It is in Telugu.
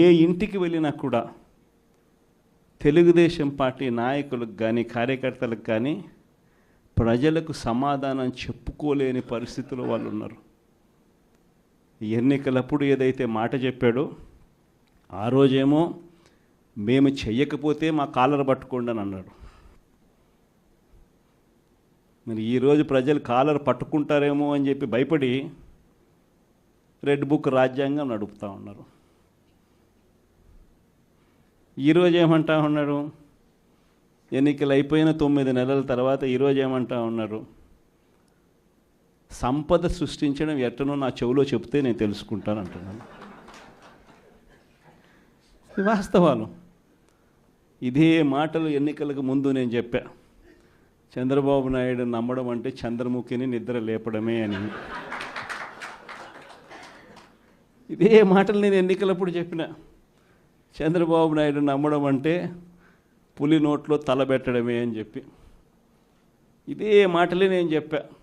ఏ ఇంటికి వెళ్ళినా కూడా తెలుగుదేశం పార్టీ నాయకులకు కానీ కార్యకర్తలకు కానీ ప్రజలకు సమాధానం చెప్పుకోలేని పరిస్థితిలో వాళ్ళు ఉన్నారు. ఎన్నికలప్పుడు ఏదైతే మాట చెప్పాడో ఆ రోజేమో మేము చెయ్యకపోతే మా కాలర్ పట్టుకోండి అని అన్నాడు. మరి ఈరోజు ప్రజలు కాలర్ పట్టుకుంటారేమో అని చెప్పి భయపడి రెడ్ బుక్ రాజ్యాంగం నడుపుతూ ఉన్నారు. ఈరోజు ఏమంటా ఉన్నారు? ఎన్నికలు అయిపోయిన తొమ్మిది నెలల తర్వాత ఈరోజు ఏమంటా ఉన్నారు? సంపద సృష్టించడం ఎట్టనో నా చెవిలో చెప్తే నేను తెలుసుకుంటాను అంటున్నాను. వాస్తవాలు. ఇదే మాటలు ఎన్నికలకు ముందు నేను చెప్పా. చంద్రబాబు నాయుడు నమ్మడం అంటే చంద్రముఖిని నిద్ర లేపడమే అని. ఇదే మాటలు నేను ఎన్నికలప్పుడు చెప్పిన. చంద్రబాబు నాయుడు నమ్మడం అంటే పులి నోట్లో తలబెట్టడమే అని చెప్పి. ఇదే మాటలే నేను చెప్పాను